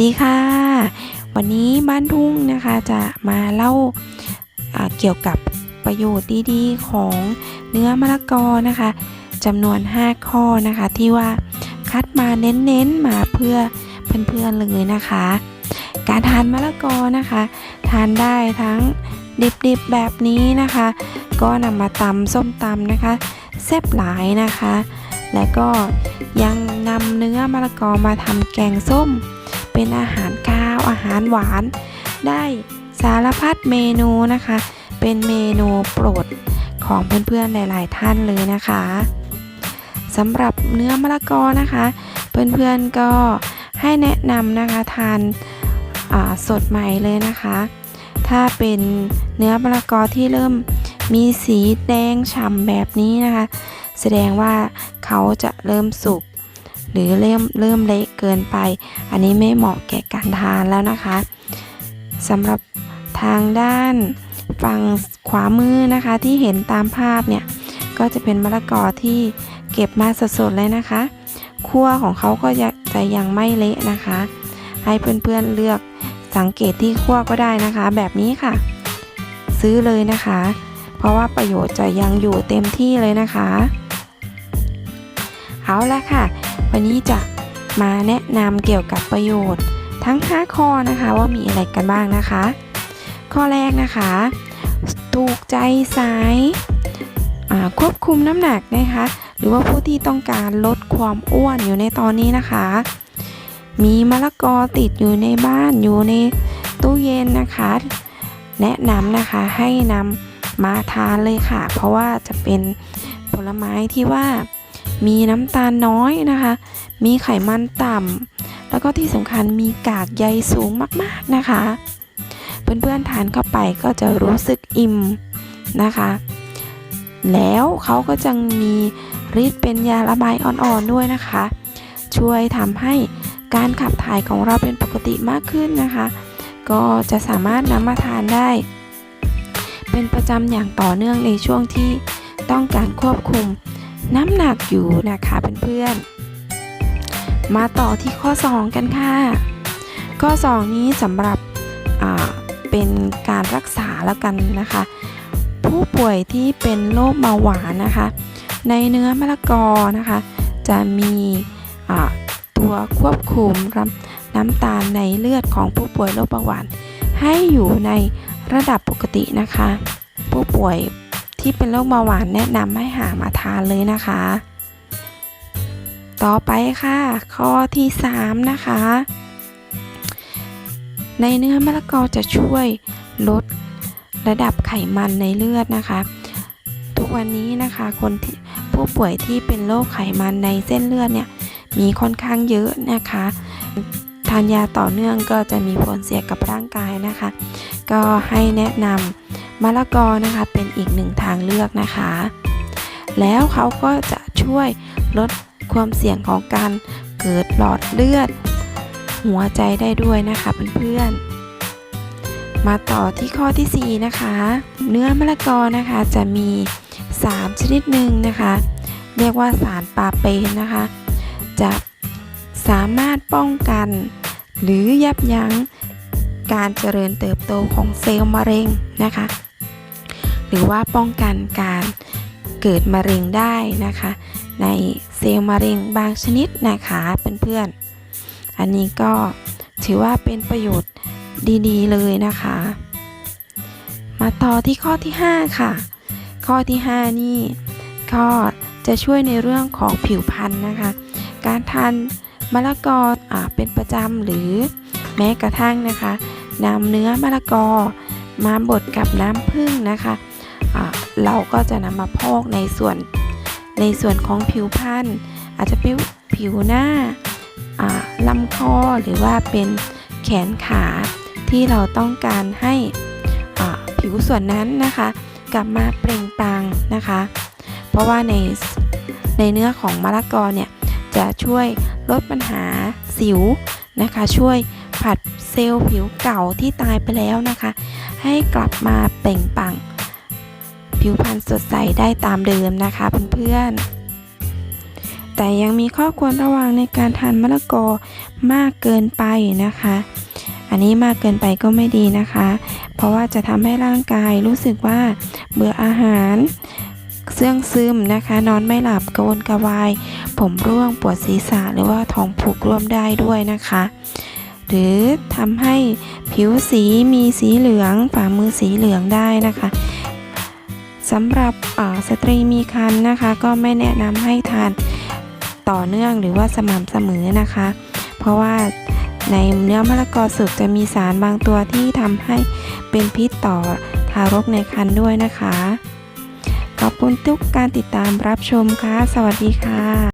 ดีค่ะ วันนี้บ้านทุ่งนะคะจะมาเล่าาเกี่ยวกับประโยชน์ดีๆ ของเนื้อมะละกอนะคะจำนวน 5 ข้อนะคะ ที่ว่าคัดมาเน้นๆมาเพื่อเพื่อนๆเลยนะคะ การทานมะละกอนะคะ ทานได้ทั้งดิบๆแบบนี้นะคะ ก็นำมาตำส้มตำนะคะแซ่บหลายนะคะ และก็ยังนำเนื้อมะละกอมาทำแกงส้ม เป็นอาหารข้าว อาหารหวาน ได้สารพัดเมนูนะคะ เป็นเมนูโปรดของเพื่อนๆหลาย ๆ ท่านเลยนะคะสำหรับเนื้อมะละกอนะคะ เพื่อนๆก็ให้แนะนำนะคะทานาสดใหม่เลยนะคะ ถ้าเป็นเนื้อมะละกอที่เริ่มมีสีแดงฉ่ำแบบนี้นะคะ แสดงว่าเขาจะเริ่มสุก หรือเริ่มเริ่มเละเกินไป อันนี้ไม่เหมาะแก่การทานแล้วนะคะสำหรับทางด้านฝั่งขวามือนะคะที่เห็นตามภาพเนี่ยก็จะเป็นมะละกอที่เก็บมาสดๆเลยนะคะคั่วของเขาก็จะยังไม่เละนะคะ ให้เพื่อนๆเลือกสังเกตที่คั่วก็ได้นะคะ แบบนี้ค่ะ ซื้อเลยนะคะ เพราะว่าประโยชน์จะยังอยู่เต็มที่เลยนะคะ เอาละค่ะ วันนี้จะมาแนะนำเกี่ยวกับประโยชน์ ทั้ง 5 ข้อนะคะว่ามีอะไรกันบ้างนะคะ ข้อแรกนะคะถูกใจสายควบคุมน้ำหนักนะคะ หรือว่าผู้ที่ต้องการลดความอ้วนอยู่ในตอนนี้นะคะ มีมะละกอติดอยู่ในบ้านอยู่ในตู้เย็นนะคะ แนะนำนะคะให้นำมาทานเลยค่ะ เพราะว่าจะเป็นผลไม้ที่ว่า มีน้ำตาลน้อยนะคะ มีไขมันต่ำแล้วก็ที่สำคัญมีกากใยสูงมากๆนะคะ เพื่อนๆทานเข้าไปก็จะรู้สึกอิ่มนะคะ แล้วเขาก็จะมีฤทธิ์เป็นยาระบายอ่อนๆด้วยนะคะ ช่วยทำให้การขับถ่ายของเราเป็นปกติมากขึ้นนะคะ ก็จะสามารถนำมาทานได้ เป็นประจำอย่างต่อเนื่องในช่วงที่ต้องการควบคุม น้ำหนักอยู่นะคะเพื่อนๆ มาต่อที่ข้อ 2 กันค่ะ ข้อ 2 นี้สำหรับเป็นการรักษาแล้วกันนะคะ ผู้ป่วยที่เป็นโรคเบาหวานนะคะ ในเนื้อมะละกอนะคะ จะมีตัวควบคุมน้ำตาลในเลือดของผู้ป่วยโรคเบาหวานให้อยู่ในระดับปกตินะคะ ผู้ป่วย ที่เป็นโรคเบาหวานแนะนำให้หามาทานเลยนะคะ ต่อไปค่ะ ข้อที่ 3 นะคะ ในเนื้อมะละกอจะช่วยลดระดับไขมันในเลือดนะคะ ทุกวันนี้นะคะคนที่ผู้ป่วยที่เป็นโรคไขมันในเส้นเลือดเนี่ยมีค่อนข้างเยอะนะคะทานยาต่อเนื่องก็จะมีผลเสียกับร่างกายนะคะ ก็ให้แนะนำ มะละกอนะคะเป็นอีกหนึ่งทางเลือกนะคะ แล้วเขาก็จะช่วยลดความเสี่ยงของการเกิดหลอดเลือด หัวใจได้ด้วยนะคะเพื่อนๆ มาต่อที่ข้อที่ 4 นะคะ เนื้อมะละกอนะคะจะมีสารชนิดหนึ่งนะคะ เรียกว่าสารปาเปนนะคะ จะสามารถป้องกัน หรือยับยั้งการเจริญเติบโตของเซลล์มะเร็งนะคะ หรือว่าป้องกันการเกิดมะเร็งได้นะคะ ในเซลล์มะเร็งบางชนิดนะคะเพื่อนๆ อันนี้ก็ถือว่าเป็นประโยชน์ดีๆเลยนะคะ มาต่อที่ข้อที่ 5 ค่ะ ข้อที่ 5 นี่ก็จะช่วยในเรื่องของผิวพรรณนะคะ การทานมะละกออเป็นประจำหรือแม้กระทั่งนะคะนำเนื้อมะละกอมาบดกับน้ำผึ้งนะคะ เราก็จะนำมาพอกในส่วนในส่วนของผิวพรรณอาจจะเป็นผิวหน้าอ่าลำคอหรือว่าเป็นแขนขาที่เราต้องการให้ผิวส่วนนั้นนะคะ กลับมาเปล่งปลั่งนะคะ เพราะว่าในในเนื้อของมะละกอเนี่ยจะช่วยลดปัญหาสิวนะคะ ช่วยผัดเซลล์ผิวเก่าที่ตายไปแล้วนะคะ ให้กลับมาเปล่งปลั่ง ผิวพรรณสดใสได้ตามเดิมนะคะเพื่อนๆ แต่ยังมีข้อควรระวังในการทานมะละกอมากเกินไปนะคะ อันนี้มากเกินไปก็ไม่ดีนะคะ เพราะว่าจะทำให้ร่างกายรู้สึกว่าเบื่ออาหารเสื่องซึมนะคะ นอนไม่หลับกระวนกระวาย ผมร่วงปวดศีรษะหรือว่าท้องผูกร่วมได้ด้วยนะคะ หรือทำให้ผิวสีมีสีเหลืองฝ่ามือสีเหลืองได้นะคะ สำหรับอ่าสตรีมีครรภ์นะคะ ก็ไม่แนะนำให้ทานต่อเนื่องหรือว่าสม่ำเสมอนะคะ เพราะว่าในเนื้อมะละกอสุกจะมีสารบางตัวที่ทำให้เป็นพิษต่อทารกในครรภ์ด้วยนะคะ ขอบคุณทุกการติดตามรับชมค่ะ สวัสดีค่ะ